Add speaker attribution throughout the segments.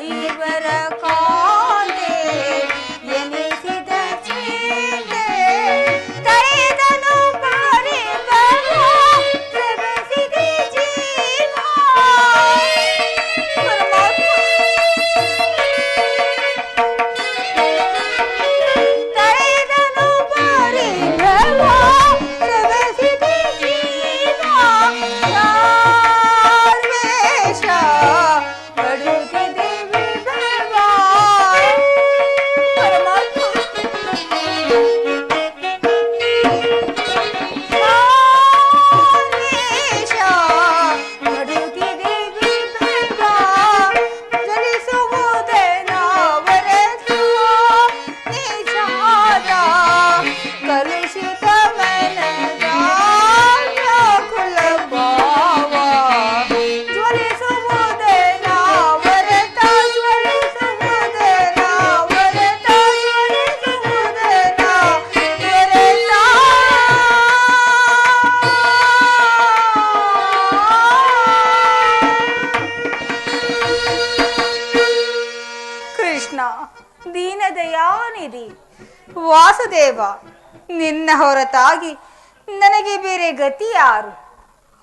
Speaker 1: iba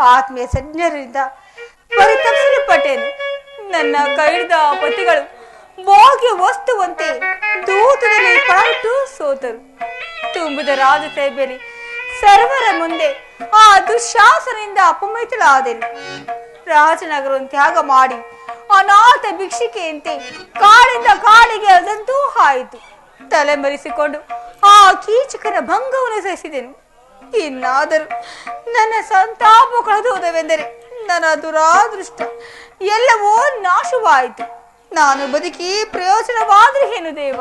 Speaker 1: ಆತ್ಮೀಯ ಸಜ್ಞರಿಂದ ಪರಿತಪಿಸಲ್ಪಟ್ಟೇನು? ನನ್ನ ಕೈದ ಪತಿಗಳು ಭೋಗ್ಯ ವಸ್ತುವಂತೆ ದೂತದಲ್ಲಿ ಪಳಟು ಸೋತರು. ತುಂಬಿದ ರಾಜಸೇಬೆಯಲ್ಲಿ ಸರ್ವರ ಮುಂದೆ ಆ ದುಶಾಸನಿಂದ ಅಪಮಿತಳಾದೆನು. ರಾಜನಗರವನ್ನು ತ್ಯಾಗ ಮಾಡಿ ಅನಾಥ ಭಿಕ್ಷಿಕೆಯಂತೆ ಕಾಡಿಂದ ಕಾಡಿಗೆ ಅದಂತೂ ಆಯಿತು ತಲೆ ಮರೆಸಿಕೊಂಡು ಆ ಕೀಚಕನ ಭಂಗವನ್ನು ಸಹಿಸಿದೆನು ಇನ್ನಾದರೂ ನನ್ನ ಸಂತಾಪ ಕಳೆದುವುದವೆಂದರೆ ನನ್ನ ದುರಾದೃಷ್ಟ ಎಲ್ಲವೂ ನಾಶವಾಯಿತು. ನಾನು ಬದುಕಿ ಪ್ರಯೋಜನವಾದ್ರೆ ಏನು ದೇವಿ?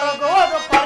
Speaker 1: Margot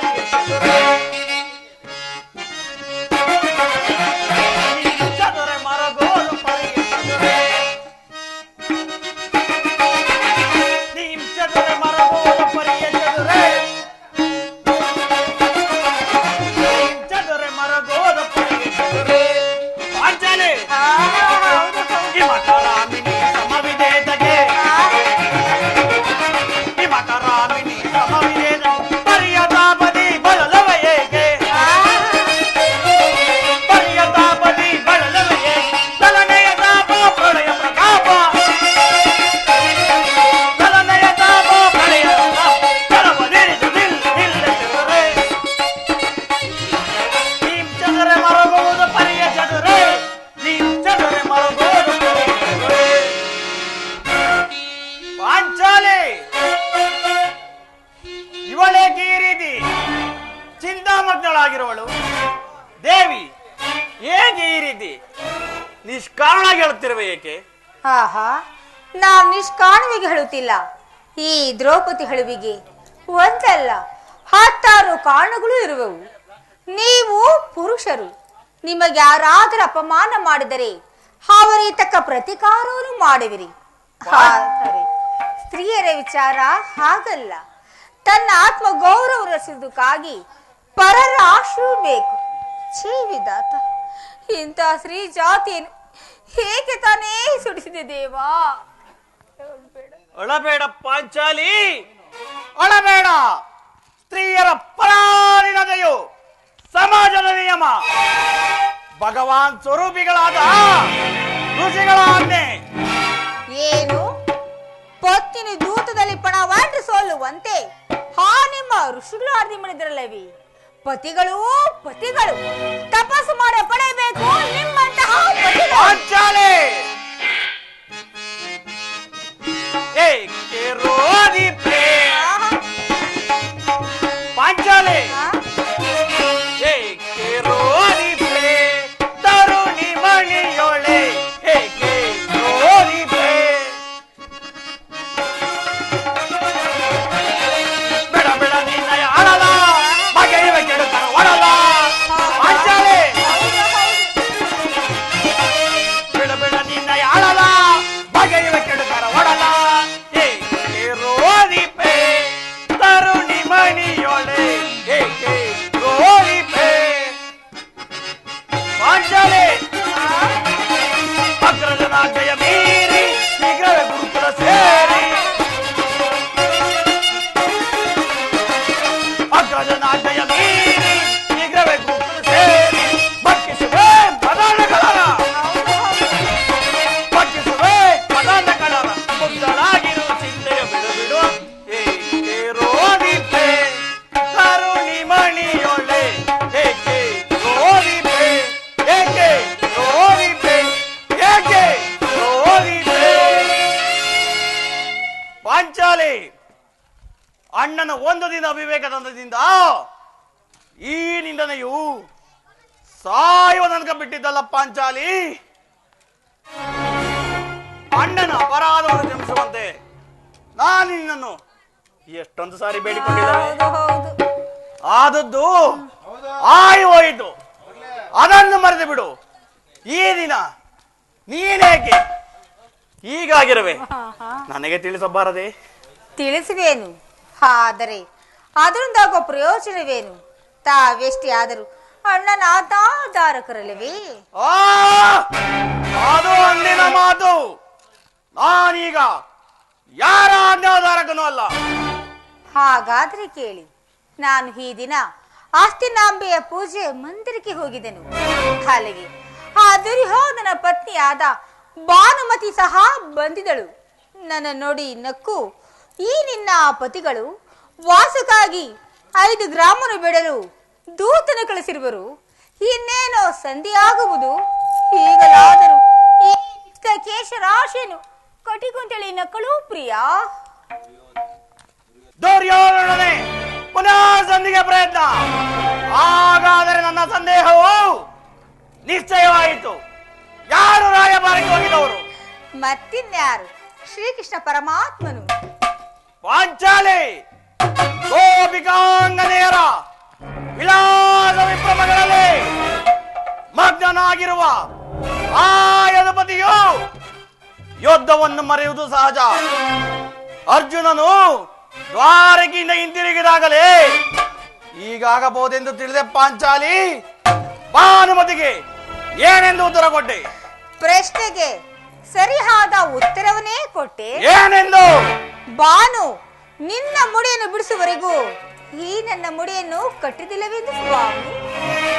Speaker 1: ಹೇಳುತ್ತಿಲ್ಲ ಈ ದ್ರೌಪದಿ ಹಳುವಿಗೆ. ಒಂದಲ್ಲ, ಹತ್ತಾರು ಕಾರಣಗಳು ಇರುವವು. ನೀವು ಪುರುಷರು, ನಿಮಗೆ ಯಾರಾದರೂ ಅಪಮಾನ ಮಾಡಿದರೆ ಅವರೇ ತಕ್ಕ ಪ್ರತಿಕಾರವನ್ನು ಮಾಡುವಿರಿ. ಸ್ತ್ರೀಯರ ವಿಚಾರ ಹಾಗಲ್ಲ. ತನ್ನ ಆತ್ಮ ಗೌರವ ರಸಿದಕ್ಕಾಗಿ ಪರರ ಆಶ್ರಯ ಬೇಕು. ಜೀವಿದಾತ ಇಂಥ ಸ್ತ್ರೀ ಜಾತಿಯನ್ನು ಹೇಗೆ ತಾನೇ ಸುಡಿಸಿದೆ ದೇವಾ?
Speaker 2: ಅಳಬೇಡ ಪಾಂಚಾಲಿ. ಅಳಬೇಡ. ಸ್ತ್ರೀಯರ ಪರಾಧೀನತೆಯು ಸಮಾಜದ ನಿಯಮ. ಭಗವಾನ್ ಸ್ವರೂಪಿಗಳಾದ ಋಷಿಗಳ ಆಜ್ಞೆ
Speaker 1: ಏನು? ಪತ್ತಿನ ದೂತದಲ್ಲಿ ಪಣವಾಂಟಿ ಸೋಲುವಂತೆ? ಹಾ ನಿಮ್ಮ ಋಷಿಗಳು ಆಜ್ಞೆ ಮಾಡಿದ್ರಲ್ಲವಿ? ಪತಿಗಳು ಪತಿಗಳು. ತಪಸ್ಸು ಮಾಡಿ ಪಡೆಯಬೇಕು ನಿಮ್ಮಂತಹ ಪತಿಗಳು.
Speaker 2: ಪಾಂಚಾಲಿ ಏಕೆ
Speaker 3: ಬಿಟ್ಟಿದ್ದಲ್ಲ ಪಾಂಚಾಲಿ? ಅಣ್ಣನ ಅಪರಾಧವನ್ನು ಜಮಿಸುವಂತೆ ನಾನು ನಿನ್ನನ್ನು ಎಷ್ಟೊಂದು ಸಾರಿ ಬೇಡಿಕೊಂಡಿದ್ದೇನೆ.
Speaker 1: ಹೌದು ಹೌದು.
Speaker 3: ಆದದ್ದು ಆಯಿ ಹೋಯಿತು. ಅದನ್ನು ಮರೆತು ಬಿಡು. ಈ ದಿನ ನೀನೇಕೆ ಹೀಗಾಗಿರುವೆ. ನನಗೆ ತಿಳಿಸಬಾರದೆ.
Speaker 1: ತಿಳಿಸುವೇನು. ಆದರೆ ಅದರಿಂದಾಗುವ ಪ್ರಯೋಜನವೇನು? ತಾವೆಷ್ಟೇ ಆದರೂ ಅಣ್ಣನ ಆಧಾರಕರಲ್ಲವೇ
Speaker 3: ಆ ಅದು ಅಂದಿನ ಮಾತು. ನಾನೀಗ ಯಾರ ಆಜ್ಞಾಧಾರಕನೂ ಅಲ್ಲ.
Speaker 1: ಹಾಗಾದ್ರೆ ಕೇಳಿ ನಾನು ಈ ದಿನ ಆಸ್ತಿನಾಂಬೆಯ ಪೂಜೆ ಮಂದಿರಕ್ಕೆ ಹೋಗಿದ್ದೆನು. ಅಲ್ಲಿಗೆ ಆ ದುರ್ಯೋಧನ ಪತ್ನಿಯಾದ ಭಾನುಮತಿ ಸಹ ಬಂದಿದಳು ನನ್ನ ನೋಡಿ ನಕ್ಕು ಈ ನಿನ್ನ ಪತಿಗಳು ವಾಸಕ್ಕಾಗಿ ಐದು ಗ್ರಾಮನು ಬಿಡಲು ದೂತನ ಕಳಿಸಿರುವರು ಇನ್ನೇನೋ ಸಂಧಿಯಾಗುವುದು? ಈಗಲಾದರೂ ಈ ಕೇಶ ರಾಶಿಯನ್ನು ಕಟಿಕೊಂತಳಿ ನಕ್ಕಳು ಪ್ರಿಯಾ?
Speaker 3: ದೌರ್ಯೋಧನೆ ಪುನಃ ಸಂಧಿಗೆ ಪ್ರಯತ್ನ. ಹಾಗಾದರೆ ನನ್ನ ಸಂದೇಹವು ನಿಶ್ಚಯವಾಯಿತು. ಯಾರು ರಾಯಭಾರಿಗೆ ಹೋಗಿದವರು?
Speaker 1: ಮತ್ತಿನ್ಯಾರು? ಶ್ರೀಕೃಷ್ಣ ಪರಮಾತ್ಮನು.
Speaker 3: ಪಾಂಚಾಲಿ ಗೋಪಿಕಾಂಗನೆಯರ. ವಿಲಾಸ ವಿಭ್ರಮಗಳಲ್ಲಿ ಮಗ್ನನಾಗಿರುವ ಆ ಯದುಪತಿಯು ಯುದ್ಧವನ್ನು ಮರೆಯುವುದು ಸಹಜ. ಅರ್ಜುನನು ದ್ವಾರಕೆಯಿಂದ ಹಿಂತಿರುಗಿದಾಗಲೇ ಈಗಾಗಬಹುದೆಂದು ತಿಳಿದೆ ಪಾಂಚಾಲಿ ಭಾನುಮತಿಗೆ ಏನೆಂದು ಉತ್ತರ ಕೊಟ್ಟೆ?
Speaker 1: ಪ್ರಶ್ನೆಗೆ ಸರಿಯಾದ ಉತ್ತರವನ್ನೇ ಕೊಟ್ಟೆ.
Speaker 3: ಏನೆಂದು?
Speaker 1: ಬಾನು ನಿನ್ನ ಮುಡಿಯನ್ನು ಬಿಡಿಸುವವರೆಗೂ ಈ ನನ್ನ ಮುಡಿಯನ್ನು ಕಟ್ಟಿದಿಲ್ಲವೆಂದು ಸ್ವಾಮಿ?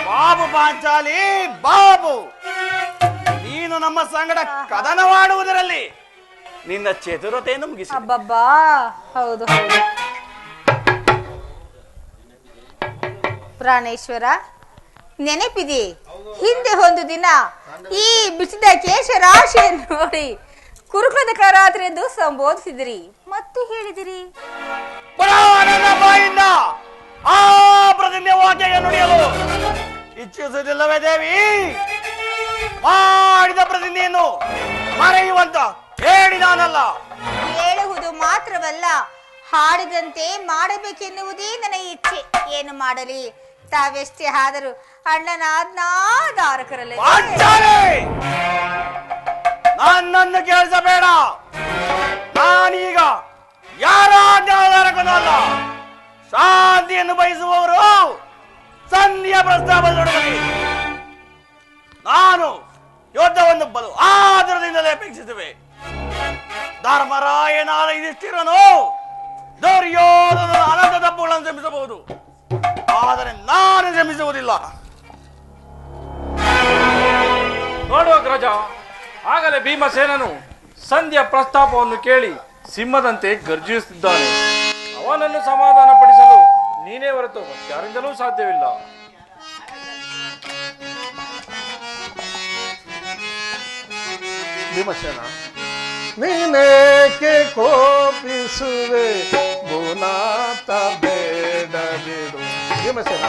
Speaker 3: ಬಾಬು ಪಾಂಚಾಲಿ ಬಾಬು! ನೀನು ನಮ್ಮ ಸಂಗಡ ಕದನವಾಡುವುದರಲ್ಲಿ ನಿನ್ನ ಚತುರತೆಯನ್ನು ಮುಗಿಸಿ.
Speaker 1: ಅಬ್ಬಬ್ಬಾ! ಹೌದು ಹೌದು. ಪ್ರಾಣೇಶ್ವರ ನೆನಪಿದೆ? ಹಿಂದೆ ಒಂದು ದಿನ ಈ ಬಿಸಿದ ಕೇಶ ರಾಶಿಯನ್ನು ನೋಡಿ ಕುರುಕುಲದ ಕರಾತ್ರಿ ಎಂದು ಸಂಬೋಧಿಸಿದಿರಿ. ಮತ್ತು ಹೇಳಿದಿರಿ?
Speaker 3: ಬಾಯಿಂದ ಆ ಪ್ರತಿಜ್ಞೆ ವಾಕ್ಯ ನುಡಿಯಲು ಇಚ್ಛಿಸುವುದಿಲ್ಲವೇ ದೇವಿ? ಮಾಡಿದ ಪ್ರತಿಜ್ಞೆಯನ್ನು ಮರೆಯುವಂತ ಹೇಳಿ ನಾನಲ್ಲ.
Speaker 1: ಹೇಳುವುದು ಮಾತ್ರವಲ್ಲ ಹಾಡಿದಂತೆ ಮಾಡಬೇಕೆನ್ನುವುದೇ ನನ್ನ ಇಚ್ಛೆ. ಏನು ಮಾಡಲಿ? ತಾವೆಷ್ಟೇ ಆದರೂ ಅಣ್ಣನ ಆಜ್ಞಾಧಾರಕರಲ್ಲ
Speaker 3: ಪಾಂಚಾಲಿ ನನ್ನನ್ನು ಕೇಳಿಸಬೇಡ. ನಾನೀಗ ಯಾರ ಆಜ್ಞಾಧಾರಕನೂ ಅಲ್ಲ. ಶಾಂತಿಯನ್ನು ಬಯಸುವವರು ಸಂಧಿಯ ಪ್ರಸ್ತಾಪ ನಾನು ಯುದ್ಧವನ್ನು ಬಲು ಆದರದಿಂದಲೇ ಅಪೇಕ್ಷಿಸುವೆ. ಧರ್ಮರಾಯನಾದ ಇದಿಷ್ಟಿರನು ದುರ್ಯೋಧನ ಅನಂತ ತಪ್ಪುಗಳನ್ನು ಶ್ರಮಿಸಬಹುದು ಆದರೆ ನಾನು ಶ್ರಮಿಸುವುದಿಲ್ಲ
Speaker 4: ನೋಡುವ ಗ್ರಜ ಆಗಲೇ ಭೀಮಸೇನನು ಸಂಧ್ಯ ಪ್ರಸ್ತಾಪವನ್ನು ಕೇಳಿ ಸಿಂಹದಂತೆ ಗರ್ಜಿಸುತ್ತಿದ್ದಾನೆ. ಅವನನ್ನು ಸಮಾಧಾನ ಪಡಿಸಲು ನೀನೇ ಹೊರತು ಯಾರಿಂದಲೂ ಸಾಧ್ಯವಿಲ್ಲ.
Speaker 5: ಭೀಮಸೇನ ನೀನೇಕೆ ಕೋಪಿಸುವೆ? ಗುಣಾತ ಬೇಡ. ಭೀಮಸೇನ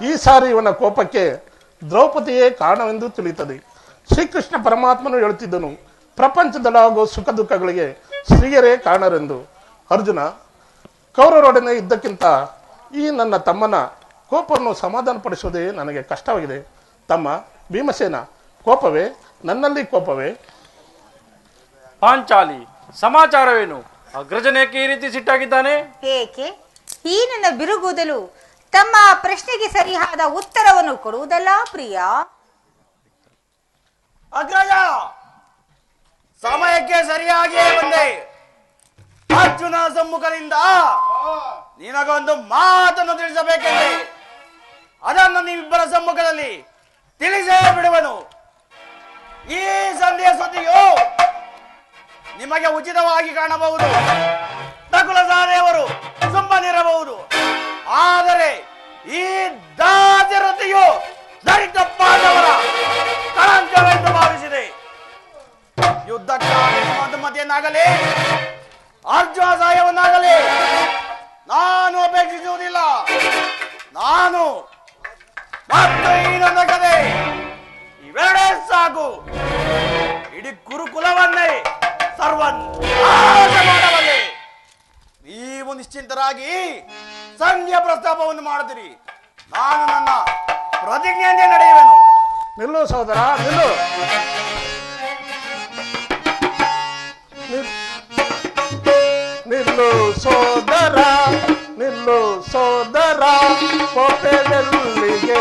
Speaker 5: ಸಾರಿ ಇವನ ಕೋಪಕ್ಕೆ ದ್ರೌಪದಿಯೇ ಕಾರಣವೆಂದು ತಿಳಿಯುತ್ತದೆ ಶ್ರೀಕೃಷ್ಣ ಪರಮಾತ್ಮನು ಹೇಳುತ್ತಿದ್ದನು ಪ್ರಪಂಚದಲ್ಲಾಗುವ ಸುಖ ದುಃಖಗಳಿಗೆ ಸ್ತ್ರೀಯರೇ ಕಾರಣರೆಂದು. ಅರ್ಜುನ ಕೌರವರೊಡನೆ ಇದ್ದಕ್ಕಿಂತ ಈ ನನ್ನ ತಮ್ಮನ ಕೋಪವನ್ನು ಸಮಾಧಾನಪಡಿಸುವುದೇ ನನಗೆ ಕಷ್ಟವಾಗಿದೆ. ತಮ್ಮ ಭೀಮಸೇನ ಕೋಪವೇ? ನನ್ನಲ್ಲಿ ಕೋಪವೇ?
Speaker 4: ಪಾಂಚಾಲಿ ಸಮಾಚಾರವೇನು? ಅಗ್ರಜನೇಕೆ ಈ ರೀತಿ ಸಿಟ್ಟಾಗಿದ್ದಾನೆ?
Speaker 1: ಏಕೆ? ಈ ನನ್ನ ಬಿರುಗೂದಲು ತಮ್ಮ ಪ್ರಶ್ನೆಗೆ ಸರಿಯಾದ ಉತ್ತರವನ್ನು ಕೊಡುವುದಲ್ಲ, ಪ್ರಿಯ?
Speaker 3: ಅಗ್ರಜ, ಸಮಯಕ್ಕೆ ಸರಿಯಾಗಿಯೇ ಬಂದೆ. ಅರ್ಜುನ ಸಮ್ಮುಖದಿಂದ ನಿನಗೊಂದು ಮಾತನ್ನು ತಿಳಿಸಬೇಕೆಂದೆ. ಅದನ್ನು ನೀವಿಬ್ಬರ ಸಮ್ಮುಖದಲ್ಲಿ ತಿಳಿಸೇ ಬಿಡುವನು. ಈ ಸಂಧಿಯ ಸುದ್ದಿಯು ನಿಮಗೆ ಉಚಿತವಾಗಿ ಕಾಣಬಹುದು. ನಕುಲ ಸಾರೆಯವರು ಸುಮ್ಮನಿರಬಹುದು. ಆದರೆ ಈ ದಾದಿರತೆಯು ದಲಿತ ಪಾಂಡವರ ಕಳಂಕವೆಂದು ಭಾವಿಸಿದೆ. ಯುದ್ಧಕ್ಕಾಗಿ ಮಧ್ಯನ್ನಾಗಲಿ ಅರ್ಜುನ ಸಹಾಯವನ್ನಾಗಲಿ ನಾನು ಅಪೇಕ್ಷಿಸುವುದಿಲ್ಲ. ನಾನು ಇವೆರಡೇ ಸಾಕು. ಇಡೀ ಗುರುಕುಲವನ್ನೇ ಸರ್ವನ್ ನೀವು ನಿಶ್ಚಿಂತರಾಗಿ ಸಂಖ್ಯಾ ಪ್ರಸ್ತಾಪವನ್ನು ಮಾಡುತ್ತೀರಿ ನಾನು ನನ್ನ ಪ್ರತಿಜ್ಞೆಯಂತೆ ನಡೆಯುವೆನು.
Speaker 5: ನಿಲ್ಲು ಸಹೋದರ, ನಿಲ್ಲು. ನಿಲ್- ನಿಲ್ಲು ಸೋದರ ನಿಲ್ಲು ಸೋದರ ಕೋಪೆದಲ್ಲಿಗೆ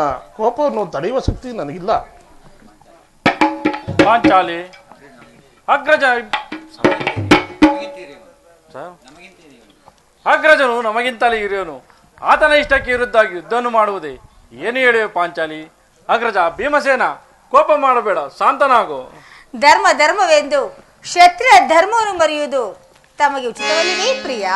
Speaker 5: ನಿನ್ನ ಕೋಪವನ್ನು ತಡೆಯುವ ಶಕ್ತಿ ನನಗಿಲ್ಲ.
Speaker 4: ಪಾಂಚಾಲಿ ಅಗ್ರಜ ಸರ್? ಅಗ್ರಜನು ನಮಗಿಂತಲೇ ಇರೋನು ಆತನ ಇಷ್ಟಕ್ಕೆ ವಿರುದ್ಧವಾಗಿ ಯುದ್ಧವನ್ನು ಮಾಡುವುದೇ. ಏನು ಹೇಳುವೆ ಪಾಂಚಾಲಿ ಅಗ್ರಜ ಭೀಮಸೇನ ಕೋಪ ಮಾಡಬೇಡ ಶಾಂತನಾಗು.
Speaker 1: ಧರ್ಮ ಧರ್ಮವೆಂದು ಕ್ಷತ್ರಿಯ ಧರ್ಮವನ್ನು ಮರೆಯುವುದು ತಮಗೆ ಉಚಿತವಲ್ಲವೇ ಪ್ರಿಯ?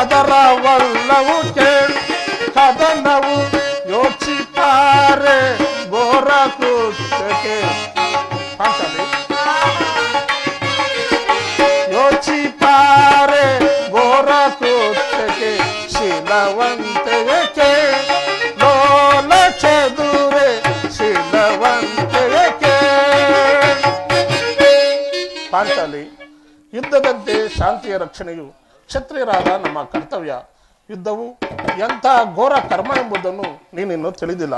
Speaker 5: ಅಡಿಸಲವೇ ಸದರವಲ್ಲವು ಕೇಳು ಕದನವು ಯೋಚಿತಾರೆ ಘೋರ ಕೃತ್ಯಕ್ಕೆ ಪಾಂಚಾಲಿ ಯೋಚಿತಾರೆ ಘೋರ ಕೃತ್ಯಕ್ಕೆ ಶಿಲವಂತೆಯಕ್ಕೆ ಲೋಲ ಚದುರೆ ಶಿಲವಂತೆಯಕ್ಕೆ ಪಾಂಚಾಲಿ ಯುದ್ಧದಂತೆ ಶಾಂತಿಯ ರಕ್ಷಣೆಯು ಕ್ಷತ್ರಿಯರಾದ ನಮ್ಮ ಕರ್ತವ್ಯ ಯುದ್ಧವು ಎಂಥ ಘೋರ ಕರ್ಮ ಎಂಬುದನ್ನು ನೀನಿನ್ನು ತಿಳಿದಿಲ್ಲ.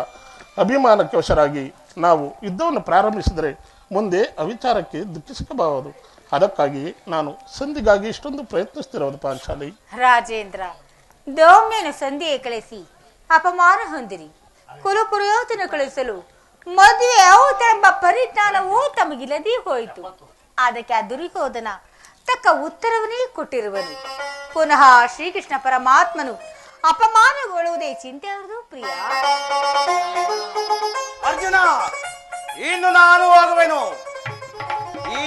Speaker 5: ಅಭಿಮಾನಕ್ಕೆ ವಶರಾಗಿ ನಾವು ಯುದ್ಧವನ್ನು ಪ್ರಾರಂಭಿಸಿದರೆ ಮುಂದೆ ಅವಿಚಾರಕ್ಕೆ ದುಃಖಿಸಬಹುದು. ಅದಕ್ಕಾಗಿ ನಾನು ಸಂಧಿಗಾಗಿ ಇಷ್ಟೊಂದು ಪ್ರಯತ್ನಿಸ್ತಿರೋದು ಪಾಂಚಾಲಿ.
Speaker 1: ರಾಜೇಂದ್ರ ದೌಮ್ಯನ ಸಂಧಿയെ ಕಳಿಸಿ ಅಪಮಾನ ಹೊಂದಿರಿ. ಕುಲಪುರೋಹಿತನ ಕಳಿಸಲು ಮದುವೆ ಎಂಬ ಪರಿಜ್ಞಾನವೂ ತಮಗಿಲ್ಲದೇ ಹೋಯಿತು. ಅದಕ್ಕೆ ಆ ದುರ್ಯೋಧನ ತಕ್ಕ ಉತ್ತರವನ್ನೇ ಕೊಟ್ಟಿರುವನು. ಪುನಃ ಶ್ರೀಕೃಷ್ಣ ಪರಮಾತ್ಮನು ಅಪಮಾನಗೊಳ್ಳುವುದೇ ಚಿಂತೆ ಅವರದು ಪ್ರಿಯ.
Speaker 3: ಅರ್ಜುನ ಇನ್ನು ನಾನು ಆಗುವೆನು. ಈ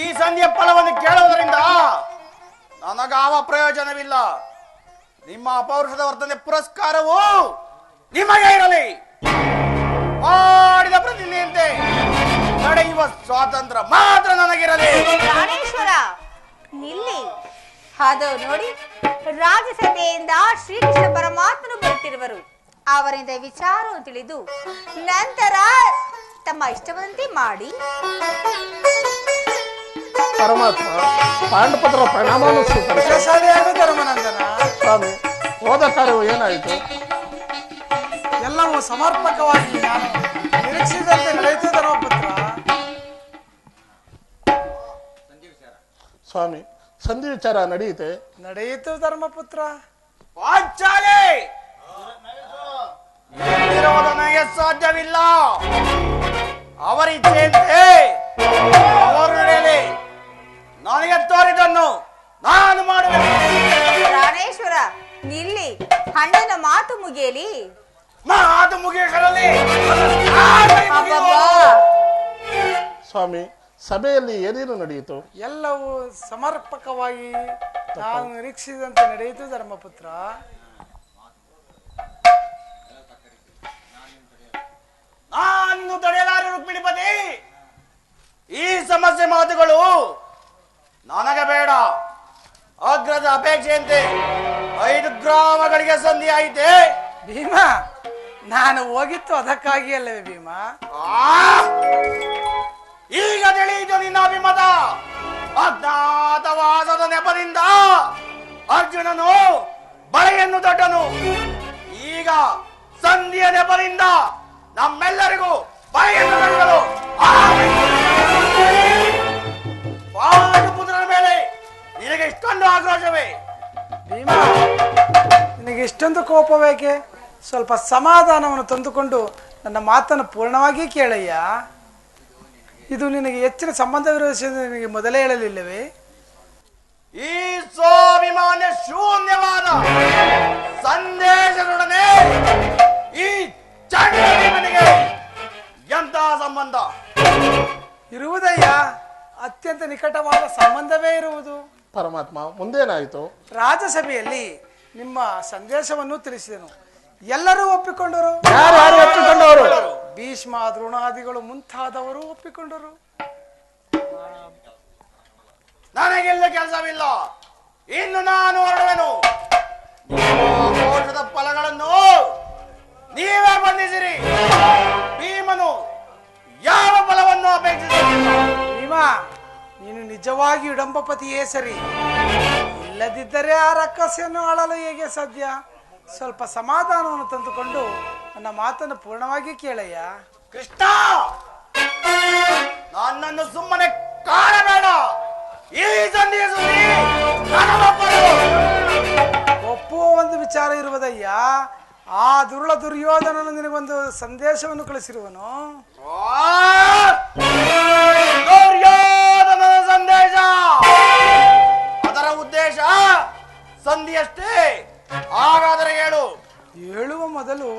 Speaker 3: ಈ ಸಂಧಿಯ ಫಲವನ್ನು ಕೇಳುವುದರಿಂದ ನನಗಾವ ಪ್ರಯೋಜನವಿಲ್ಲ. ನಿಮ್ಮ ಅಪೌರುಷದ ವರ್ತನೆ ಪುರಸ್ಕಾರವು ನಿಮಗೆ ಇರಲಿ. ಮಾಡಿದ ಪ್ರತಿನಿಧಿಯಂತೆ ನಡೆಯುವ ಸ್ವಾತಂತ್ರ್ಯ ಮಾತ್ರ ನನಗಿರಲಿ.
Speaker 1: ಪ್ರಾಣೇಶ್ವರ ನಿಲ್ಲಿ. ಅದು ನೋಡಿ ರಾಜಸಭೆಯಿಂದ ಶ್ರೀಕೃಷ್ಣ ಪರಮಾತ್ಮನು ಬರುತ್ತಿರುವರು. ಅವರಿಂದ ವಿಚಾರವನ್ನು ತಿಳಿದು ನಂತರ ತಮ್ಮ ಇಷ್ಟವಂತೆ ಮಾಡಿ.
Speaker 5: ಪರಮಾತ್ಮ ಪಾಂಡಪತ್ರ ಪ್ರಣಾಮವನ್ನು ಸ್ವಾಮಿ ಹೋದ ಕಾರ್ಯವು ಏನಾಯಿತು?
Speaker 2: ಎಲ್ಲವೂ ಸಮರ್ಪಕವಾಗಿ ನಿರೀಕ್ಷಿಸಿದಂತೆ ನಡೆಯಿತು ಪುತ್ರ
Speaker 5: ಸ್ವಾಮಿ ಸಂಧಿ ವಿಚಾರ ನಡೆಯುತ್ತೆ.
Speaker 2: ನಡೆಯಿತು ಧರ್ಮಪುತ್ರ.
Speaker 3: ವಾಚಾಲಿ! ನನಗೆ ಸಾಧ್ಯವಿಲ್ಲ. ಅವರಿಚ್ಛೆಯಂತೆ ಅವರು ನಡೆಯಲಿ ನನಗೆ ತೋರಿದನ್ನು ನಾನು ಮಾಡುವೆ
Speaker 1: ಪ್ರಾಣೇಶ್ವರ ನಿಲ್ಲಿ ಅಣ್ಣನ ಮಾತು ಮುಗಿಯಲಿ.
Speaker 3: ಮಾತು
Speaker 1: ಅಬ್ಬಬ್ಬಾ.
Speaker 5: ಸ್ವಾಮಿ ಸಭೆಯಲ್ಲಿ ಏನೇನು ನಡೆಯಿತು?
Speaker 2: ಎಲ್ಲವೂ ಸಮರ್ಪಕವಾಗಿ ನಾನು ನಿರೀಕ್ಷಿಸಿದಂತೆ ನಡೆಯಿತು ಧರ್ಮಪುತ್ರ.
Speaker 3: ನಾನು ತಡೆಯಲಾರೆ ರುಕ್ಮಿಣಿಪತಿ. ಈ ಸಮಸ್ಯೆ ಮಾತುಗಳು ನನಗೆ ಬೇಡ. ಅಗ್ರದ ಅಪೇಕ್ಷೆಯಂತೆ ಐದು ಗ್ರಾಮಗಳಿಗೆ ಸಂಧಿ ಆಯಿತೆ.
Speaker 2: ಭೀಮಾ ನಾನು ಹೋಗಿತ್ತು ಅದಕ್ಕಾಗಿ ಅಲ್ಲವೇ ಭೀಮಾ?
Speaker 3: ಆ! ಈಗ ತಿಳಿಯಿತು ನಿನ್ನ ಅಭಿಮತ. ಅಜ್ಞಾತವಾದದ ನೆಪದಿಂದ ಅರ್ಜುನನು ಬಳೆಯನ್ನು ದೊಡ್ಡನು ಈಗ ಸಂಧಿಯ ನೆಪದಿಂದ ನಮ್ಮೆಲ್ಲರಿಗೂ ಬಳೆಯನ್ನು ದೊಡ್ಡನು ಪುತ್ರನ ಮೇಲೆ ನಿನಗೆ ಇಷ್ಟೊಂದು ಆಕ್ರೋಶವೇ?
Speaker 2: ನಿನಗೆ ಇಷ್ಟೊಂದು ಕೋಪ ಬೇಕೆ ಸ್ವಲ್ಪ ಸಮಾಧಾನವನ್ನು ತಂದುಕೊಂಡು ನನ್ನ ಮಾತನ್ನು ಪೂರ್ಣವಾಗಿ ಕೇಳಯ್ಯ? ಇದು ನಿನಗೆ ಹೆಚ್ಚಿನ ಸಂಬಂಧವಿರುವ ವಿಷಯ ನಿನಗೆ ಮೊದಲೇ ಹೇಳಲಿಲ್ಲವೇ?
Speaker 3: ಈ ಸ್ವಾಭಿಮಾನ ಶೂನ್ಯವಾದ ಸಂದೇಶದೊಡನೆ ಈ ಚಂಡನಿಗೆ ಎಂತ ಸಂಬಂಧ?
Speaker 2: ಇರುವುದಯ್ಯ ಅತ್ಯಂತ ನಿಕಟವಾದ ಸಂಬಂಧವೇ ಇರುವುದು.
Speaker 5: ಪರಮಾತ್ಮ ಮುಂದೇನಾಯಿತು?
Speaker 2: ರಾಜಸಭೆಯಲ್ಲಿ ನಿಮ್ಮ ಸಂದೇಶವನ್ನು ತಿಳಿಸಿದೆನು. ಎಲ್ಲರೂ ಒಪ್ಪಿಕೊಂಡರು.
Speaker 5: ಯಾರು ಯಾರು ಒಪ್ಪಿಕೊಂಡವರು?
Speaker 2: ಭೀಷ್ಮ ದ್ರೋಣಾದಿಗಳು ಮುಂತಾದವರು ಒಪ್ಪಿಕೊಂಡರು.
Speaker 3: ನನಗೆಲ್ಲ ಕೆಲಸವಿಲ್ಲ. ಇನ್ನು ನಾನು ಹೊರಡುವೆನು. ಕೋಟದ ಫಲಗಳನ್ನು ನೀವೇ ಬಂದಿದ್ದೀರಿ ಭೀಮನು ಯಾವ ಫಲವನ್ನು ಅಪೇಕ್ಷಿಸುತ್ತಿಲ್ಲ
Speaker 2: ಭೀಮ ನೀನು ನಿಜವಾಗಿ ಇಡಂಬಪತಿಯೇ ಸರಿ. ಇಲ್ಲದಿದ್ದರೆ ಆ ರಕ್ಕಸೆಯನ್ನು ಆಳಲು ಹೇಗೆ ಸಾಧ್ಯ? ಸ್ವಲ್ಪ ಸಮಾಧಾನವನ್ನು ತಂದುಕೊಂಡು ನನ್ನ ಮಾತನ್ನು ಪೂರ್ಣವಾಗಿ ಕೇಳಯ್ಯ.
Speaker 3: ಕೃಷ್ಣ! ನನ್ನನ್ನು ಸುಮ್ಮನೆ ಕಾಣಬೇಡ.
Speaker 2: ಒಪ್ಪುವ ಒಂದು ವಿಚಾರ ಇರುವುದಯ್ಯ. ಆ ದುರುಳ ದುರ್ಯೋಧನನು ನಿನಗೊಂದು ಸಂದೇಶವನ್ನು ಕಳಿಸಿರುವನು!
Speaker 3: ದುರ್ಯೋಧನನ ಸಂದೇಶ. ಅದರ ಉದ್ದೇಶ ಸಂಧಿಯಷ್ಟೇ.
Speaker 2: ಮೊದಲು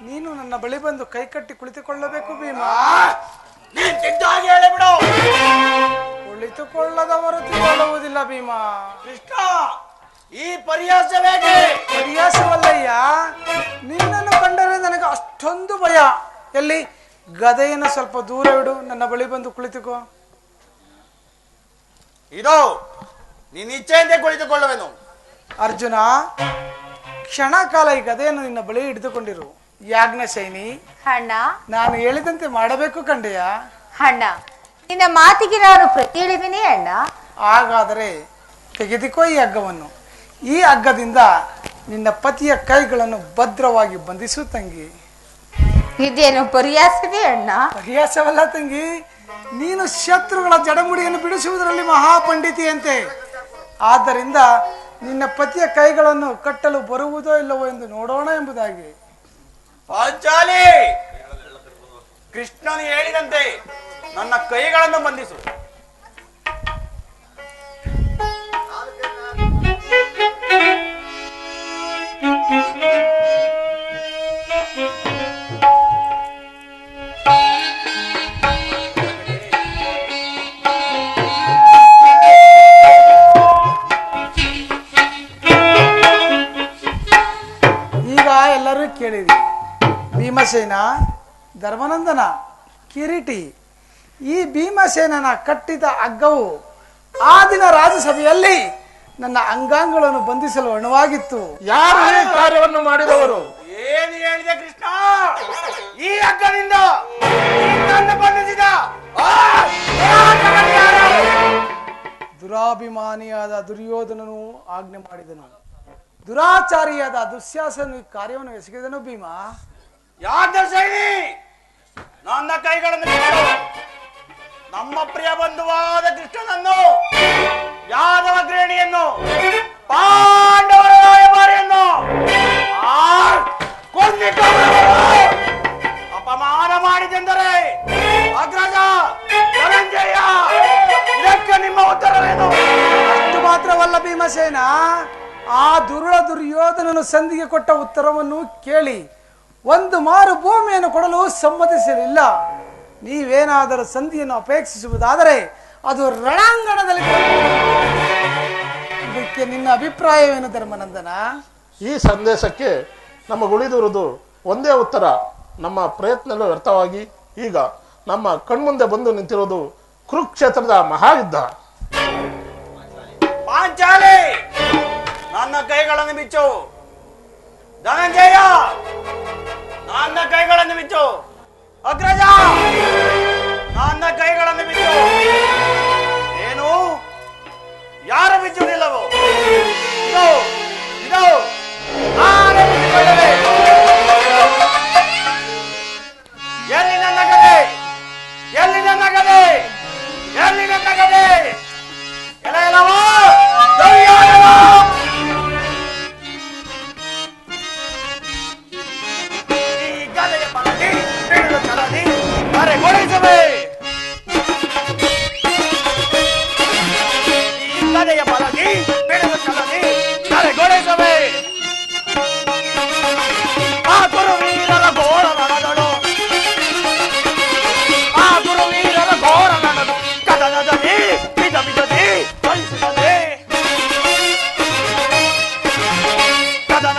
Speaker 2: ನೀನು ನನ್ನ ಬಳಿ ಬಂದು ಕೈ ಕಟ್ಟಿ ಕುಳಿತುಕೊಳ್ಳಬೇಕು ಭೀಮ!
Speaker 3: ನೀನ್ ಹೇಳಿಬಿಡು
Speaker 2: ಕುಳಿತುಕೊಳ್ಳದವರು ತಿಳುವುದಿಲ್ಲ ಭೀಮ.
Speaker 3: ಕೃಷ್ಣ ಈ ಪರಿಹಾಸ
Speaker 2: ಪರ್ಯಾಸವಲ್ಲಯ್ಯ ನಿನ್ನನ್ನು ಕಂಡರೆ ನನಗೆ ಅಷ್ಟೊಂದು ಭಯ. ಎಲ್ಲಿ? ಗದೆಯನ್ನು ಸ್ವಲ್ಪ ದೂರ ಇಡು ನನ್ನ ಬಳಿ ಬಂದು ಕುಳಿತುಕೋ.
Speaker 3: ಇದು ನಿನ್ನ ಇಚ್ಛೆಯಂತೆ ಕುಳಿತುಕೊಳ್ಳುವೆನು.
Speaker 2: ಅರ್ಜುನ ಕ್ಷಣ ಕಾಲ ಈ ಗದೆಯನ್ನು ನಿನ್ನ ಬಳಿ ಹಿಡಿದುಕೊಂಡಿರು. ಯಾಜ್ಞ ಶೈನಿ
Speaker 1: ಅಣ್ಣ.
Speaker 2: ನಾನು ಹೇಳಿದಂತೆ ಮಾಡಬೇಕು ಕಂಡೆಯ?
Speaker 1: ಅಣ್ಣ ನಿನ್ನ ಮಾತಿಗೆ ನಾನು ಪ್ರತಿ ಹೇಳಿದ್ದೀನಿ ಅಣ್ಣ.
Speaker 2: ಹಾಗಾದರೆ ತೆಗೆದುಕೋ ಈ ಹಗ್ಗವನ್ನು. ಈ ಹಗ್ಗದಿಂದ ನಿನ್ನ ಪತಿಯ ಕೈಗಳನ್ನು ಭದ್ರವಾಗಿ ಬಂಧಿಸು ತಂಗಿ.
Speaker 1: ಇದೇನು ಪರಿಯಾಸವೇ ಅಣ್ಣ?
Speaker 2: ಪರಿಹಾಸವಲ್ಲ ತಂಗಿ. ನೀನು ಶತ್ರುಗಳ ಜಡಮುಡಿಯನ್ನು ಬಿಡಿಸುವುದರಲ್ಲಿ ಮಹಾಪಂಡಿತಿಯಂತೆ. ಆದ್ದರಿಂದ ನಿನ್ನ ಪತಿಯ ಕೈಗಳನ್ನು ಕಟ್ಟಲು ಬರುವುದೋ ಇಲ್ಲವೋ ಎಂದು ನೋಡೋಣ ಎಂಬುದಾಗಿ.
Speaker 3: ಪಾಂಚಾಲಿ! ಕೃಷ್ಣನು ಹೇಳಿದಂತೆ ನನ್ನ ಕೈಗಳನ್ನು ಬಂಧಿಸು.
Speaker 2: ಧರ್ಮನಂದನ ಕಿರೀಟಿ ಈ ಭೀಮಸೇನನ ಕಟ್ಟಿದ ಅಗ್ಗವು ಆ ದಿನ ರಾಜಸಭೆಯಲ್ಲಿ ನನ್ನ ಅಂಗಾಂಗಗಳನ್ನು ಬಂಧಿಸಲು ಅಣುವಾಗಿತ್ತು.
Speaker 5: ಯಾರು ಈ ಕಾರ್ಯವನ್ನು ಮಾಡಿದವರು?
Speaker 3: ಏನು ಹೇಳಿದೆ ಕೃಷ್ಣ? ಈ ಅಗ್ಗದಿಂದ ನಿನ್ನನ್ನು ಬಂಧಿಸಿದ? ಆ ದುರಾತ್ಮಗಳು ಯಾರು?
Speaker 2: ದುರಾಭಿಮಾನಿಯಾದ ದುರ್ಯೋಧನನು ಆಜ್ಞೆ ಮಾಡಿದನು. ದುರಾಚಾರಿಯಾದ ದುಶ್ಯಾಸನು ಈ ಕಾರ್ಯವನ್ನು ಎಸಗಿದನು ಭೀಮ.
Speaker 3: ಯಾದ ಶೈಲಿ? ನನ್ನ ಕೈಗಳನ್ನು ನಮ್ಮ ಪ್ರಿಯ ಬಂಧುವಾದ ಕೃಷ್ಣನನ್ನು, ಯಾದವ ಗೃಹಿಣಿಯನ್ನು, ಪಾಂಡವರ ರಾಯಭಾರಿಯನ್ನು ಅಪಮಾನ ಮಾಡಿದೆಂದರೆ ಅಗ್ರಜ ಧನಂಜಯ, ಇದಕ್ಕೆ ನಿಮ್ಮ ಉತ್ತರವೇನು?
Speaker 2: ಅಷ್ಟು ಮಾತ್ರವಲ್ಲ ಭೀಮಸೇನ, ಆ ದುರುಳ ದುರ್ಯೋಧನನು ಸಂಧಿಗೆ ಕೊಟ್ಟ ಉತ್ತರವನ್ನು ಕೇಳಿ. ಒಂದು ಮಾರು ಭೂಮಿಯನ್ನು ಕೊಡಲು ಸಮ್ಮತಿಸಲಿಲ್ಲ. ನೀವೇನಾದರೂ ಸಂಧಿಯನ್ನು ಅಪೇಕ್ಷಿಸುವುದಾದರೆ ಅದು ರಣಾಂಗಣದಲ್ಲಿ. ಇದಕ್ಕೆ ನಿನ್ನ ಅಭಿಪ್ರಾಯವೇನು ಧರ್ಮನಂದನ?
Speaker 5: ಈ ಸಂದೇಶಕ್ಕೆ ನಮಗುಳಿದಿರುವುದು ಒಂದೇ ಉತ್ತರ. ನಮ್ಮ ಪ್ರಯತ್ನ ವ್ಯರ್ಥವಾಗಿ ಈಗ ನಮ್ಮ ಕಣ್ಮುಂದೆ ಬಂದು ನಿಂತಿರೋದು ಕುರುಕ್ಷೇತ್ರದ ಮಹಾಯುದ್ಧ.
Speaker 3: ಪಾಂಚಾಲಿ ನನ್ನ ಕೈಗಳನ್ನು ಬಿಚ್ಚು. ಧನಂಜಯ! ನನ್ನ ಕೈಗಳನ್ನು ಬಿಚ್ಚು. ಅಗ್ರಜ! ನನ್ನ ಕೈಗಳನ್ನು ಬಿಚ್ಚು. ಏನು? ಯಾರು ಬಿಚ್ಚುವುದಿಲ್ಲವೋ?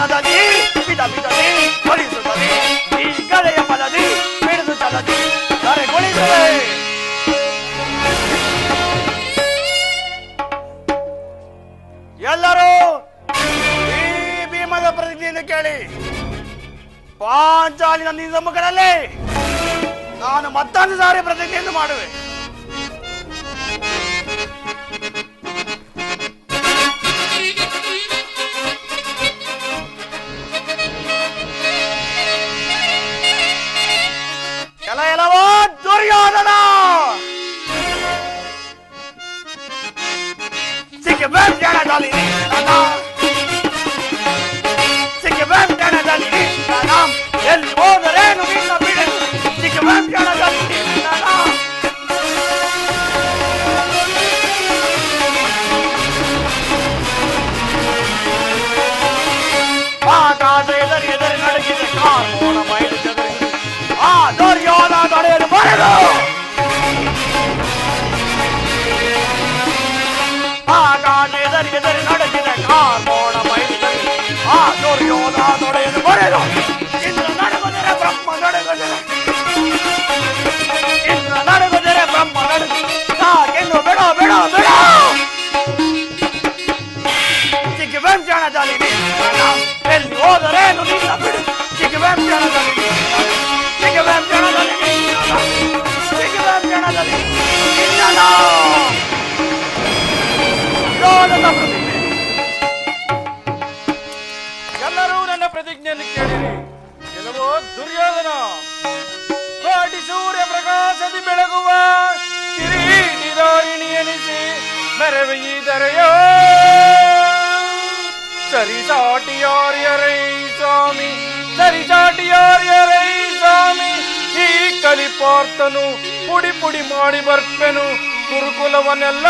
Speaker 3: ಈ ಹಿಡಿದು ಚಲದಿ ಕರೆಗೊಳಿಸುವೆ ಎಲ್ಲರೂ ಈ ಭೀಮದ ಪ್ರತಿಜ್ಞೆಯನ್ನು ಕೇಳಿ. ಪಾಂಚಾಲಿನ ನಿನ್ನ ಮುಖದಲ್ಲಿ ನಾನು ಮತ್ತೊಂದು ಸಾರಿ ಪ್ರತಿಜ್ಞೆಯನ್ನು ಮಾಡುವೆ. ಎಲ್ಲಿ ಹೋದರೇನು
Speaker 4: ಎಲ್ಲರೂ ನನ್ನ ಪ್ರತಿಜ್ಞೆಯನ್ನು ಕೇಳಿರಿ. ಕೆಲವು ದುರ್ಯೋಧನ. ಕೋಟಿ ಸೂರ್ಯ ಪ್ರಕಾಶದಿ ಬೆಳಗುವ ಕಿರೀಟಿದಾರಿಣಿ ಎನಿಸಿ ಮೆರವಿದರೆಯೋ ಸರಿಸಾಟಿಯಾರ್ಯರೈ ಸ್ವಾಮಿ ಸರಿಸಾಟಿಯಾರ್ಯರೈ ಸ್ವಾಮಿ, ಈ ಕಲಿಪಾರ್ಥನು ಪುಡಿ ಪುಡಿ ಮಾಡಿ ಬರ್ಪೆನು ಗುರುಕುಲವನ್ನೆಲ್ಲ